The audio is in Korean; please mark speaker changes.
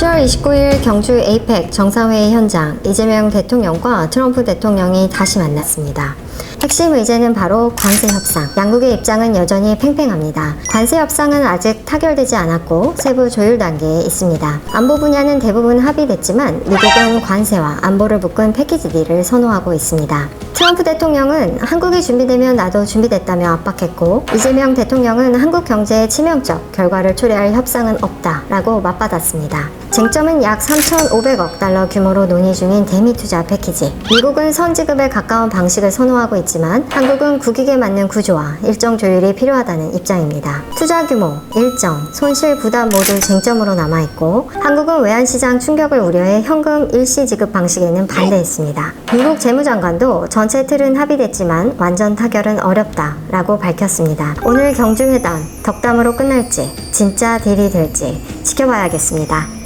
Speaker 1: 10월 29일 경주 에이펙 정상회의 현장 이재명 대통령과 트럼프 대통령이 다시 만났습니다. 핵심 의제는 바로 관세 협상. 양국의 입장은 여전히 팽팽합니다. 관세 협상은 아직 타결되지 않았고 세부 조율 단계에 있습니다. 안보 분야는 대부분 합의됐지만 미국은 관세와 안보를 묶은 패키지 딜을 선호하고 있습니다. 트럼프 대통령은 한국이 준비되면 나도 준비됐다며 압박했고 이재명 대통령은 한국 경제에 치명적 결과를 초래할 협상은 없다라고 맞받았습니다. 쟁점은 약 3,500억 달러 규모로 논의 중인 대미 투자 패키지. 미국은 선지급에 가까운 방식을 선호하고 있지만 한국은 국익에 맞는 구조와 일정 조율이 필요하다는 입장입니다. 투자 규모, 일정, 손실 부담 모두 쟁점으로 남아있고 한국은 외환시장 충격을 우려해 현금 일시 지급 방식에는 반대했습니다. 미국 재무장관도 전체 틀은 합의됐지만 완전 타결은 어렵다라고 밝혔습니다. 오늘 경주회담 덕담으로 끝날지 진짜 딜이 될지 지켜봐야겠습니다.